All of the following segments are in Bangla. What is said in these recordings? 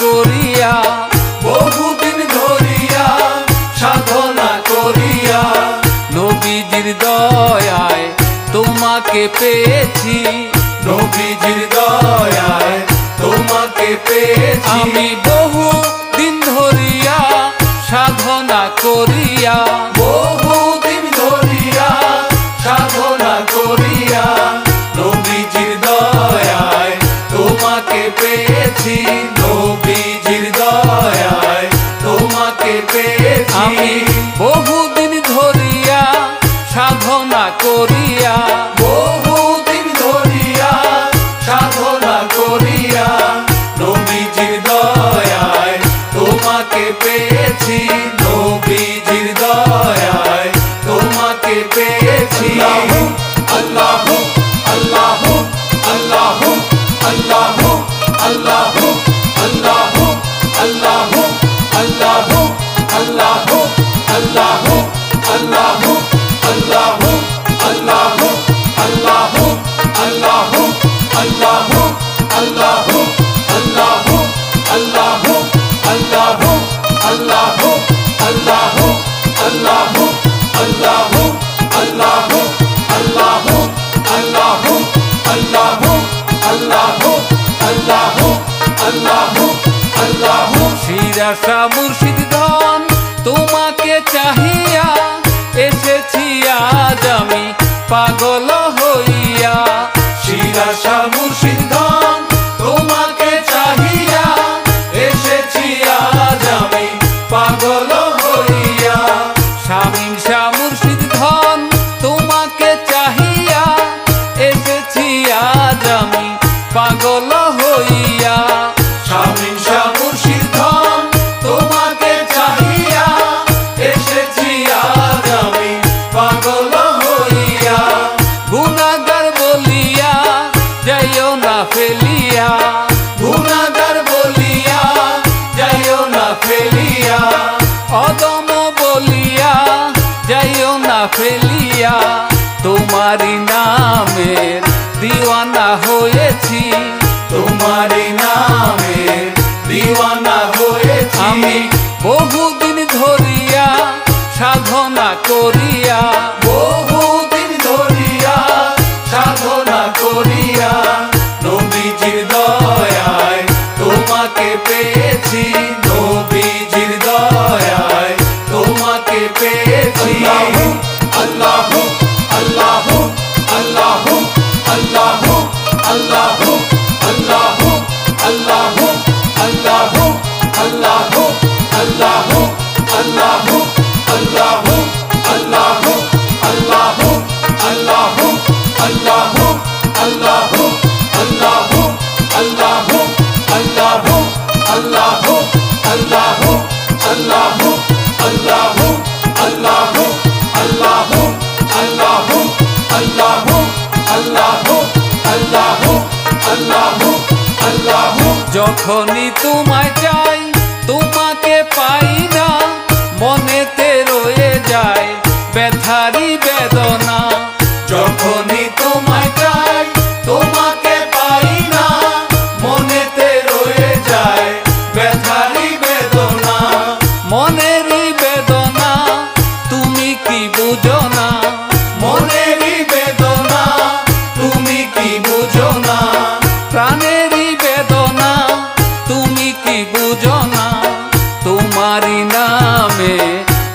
করিয়া বহুদিন ধরিয়া সাধনা করিয়া নবীজির দয়ায় তোমাকে পেয়েছি। নবীজির দয়ায় তোমাকে পেয়েছি। আমি বহু দিন ধরিয়া সাধনা করিয়া করিয়া বহুদিন ধরিয়া সাধনা করিয়া নবীজির দয়ায় তোমাকে পেয়েছি। আল্লাহ আল্লাহ আল্লাহ আল্লাহ আল্লাহ আল্লাহ আল্লাহ আল্লাহ আল্লাহ আল্লাহ আল্লাহ আল্লাহ আল্লাহ আল্লাহ আল্লাহ আল্লাহ শিরাশা মুর্শিদ ধন তোমাকে তোমারি নামের দিওয়ানা হয়েছি। তোমারি নামে দিওয়ানা হয়েছি। আমি বহুদিন ধরিয়া সাধনা করিয়া বহুদিন ধরিয়া সাধনা করিয়া নবীজির দয়ায় তোমাকে পেয়েছি। নবীজির দয়ায় তোমাকে পেয়েছি। আল্লাহ আল্লাহ আল্লাহ আল্লাহ আল্লাহ আল্লাহ আল্লাহ আল্লাহ আল্লাহ আল্লাহ আল্লাহ আল্লাহ আল্লাহ যখনই তোমায় চাই তোমাকে পাই না মনেতে রয়ে যায় ব্যথারি বেদনা কি বুঝো না? মনেরই বেদনা? তুমি কি বুঝো না? প্রাণেরই বেদনা। তুমি কি বুঝো না? তোমারই নামে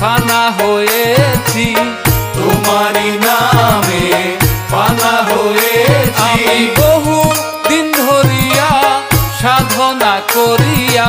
ফানা হয়েছি। তোমারি নামে পানা হয়েছি। বহু দিন ধরিয়া সাধনা করিয়া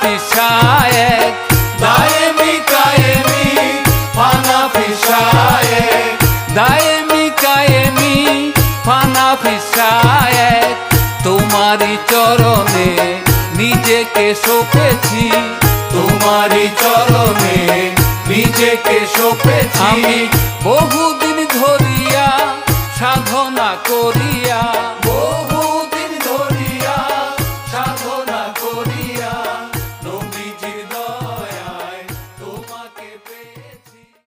পিসায়েক দায়েমি কায়েমি, ফানা পিসায়েক দায়েমি কায়েমি, ফানা পিসায়েক তোমারি চরণে নিজেকে সপেছি তোমারি চরণে নিজেকে সপেছি। আমি বহুদিন ধরিয়া সাধনা করিয়া